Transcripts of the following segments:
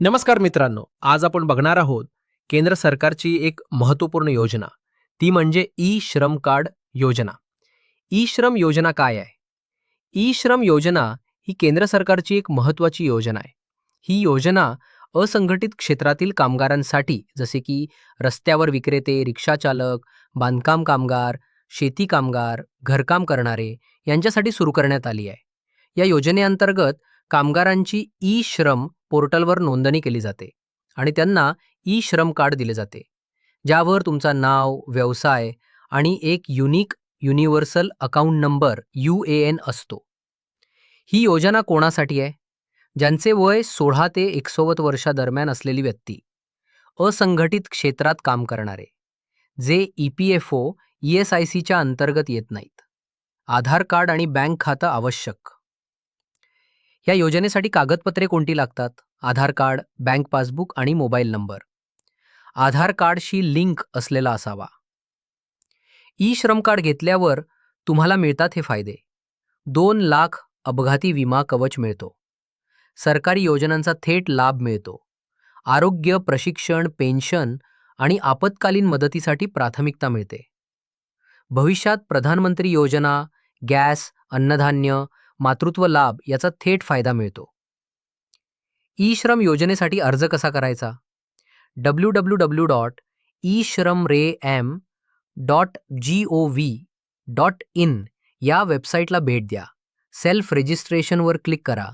नमस्कार मित्रांनो आज आपण बघणार आहोत केंद्र सरकारची एक महत्त्वपूर्ण योजना. ती म्हणजे ई श्रम कार्ड योजना. ई श्रम योजना काय आहे? ई श्रम योजना ही केंद्र सरकारची एक महत्त्वाची योजना आहे. ही योजना असंघटित क्षेत्रातील कामगारांसाठी जसे की रस्त्यावर विक्रेते रिक्षाचालक बांधकाम कामगार शेती कामगार घरकाम करणारे यांच्यासाठी सुरू करण्यात आली आहे. या योजनेअंतर्गत कामगारांची ई श्रम पोर्टलवर नोंदणी केली जाते आणि त्यांना ई श्रम कार्ड दिले जाते ज्यावर तुमचा नाव व्यवसाय आणि एक unique universal account number U A N असतो. ही योजना कोणासाठी आहे? ज्यांचे वय सोळा ते एकसोवत वर्षादरम्यान असलेली व्यक्ती असंघटित क्षेत्रात काम करणारे जे E P F O E S I सीच्या अंतर्गत येत नाहीत. आधार कार्ड आणि बँक खातं आवश्यक. या योजनेसाठी कागदपत्रे कोणती लागतात? आधार कार्ड बँक पासबुक आणि मोबाईल नंबर. आधार कार्डशी लिंक असलेला असावा. ई श्रम कार्ड घेतल्यावर तुम्हाला मिळतात हे फायदे. दोन लाख अपघाती विमा कवच मिळतो. सरकारी योजनांचा थेट लाभ मिळतो. आरोग्य प्रशिक्षण पेन्शन आणि आपत्कालीन मदतीसाठी प्राथमिकता मिळते. भविष्यात प्रधानमंत्री योजना गॅस अन्नधान्य मातृत्व लाभ याचा थेट फायदा मिळतो. ई श्रम योजनेसाठी अर्ज कसा करायचा? W W W dot E Shram ray M dot G O V dot in या वेबसाईटला भेट द्या. सेल्फ रजिस्ट्रेशनवर क्लिक करा.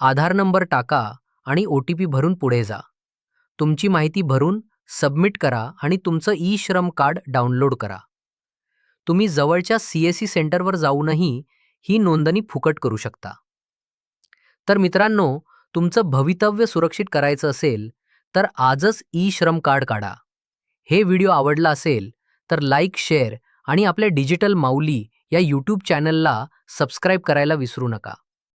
आधार नंबर टाका आणि ओ टी पी भरून पुढे जा. तुमची माहिती भरून सबमिट करा आणि तुमचं ई श्रम कार्ड डाउनलोड करा. तुम्ही जवळच्या सी एस सी सेंटरवर जाऊनही ही नोंदणी फुकट करू शकता. तर मित्रांनो तुमचं भवितव्य सुरक्षित करायचं असेल तर आजच ई श्रम कार्ड काढा. हे व्हिडिओ आवडला असेल तर लाईक शेअर आणि आपल्या डिजिटल माऊली या यूट्यूब चॅनलला सबस्क्राईब करायला विसरू नका.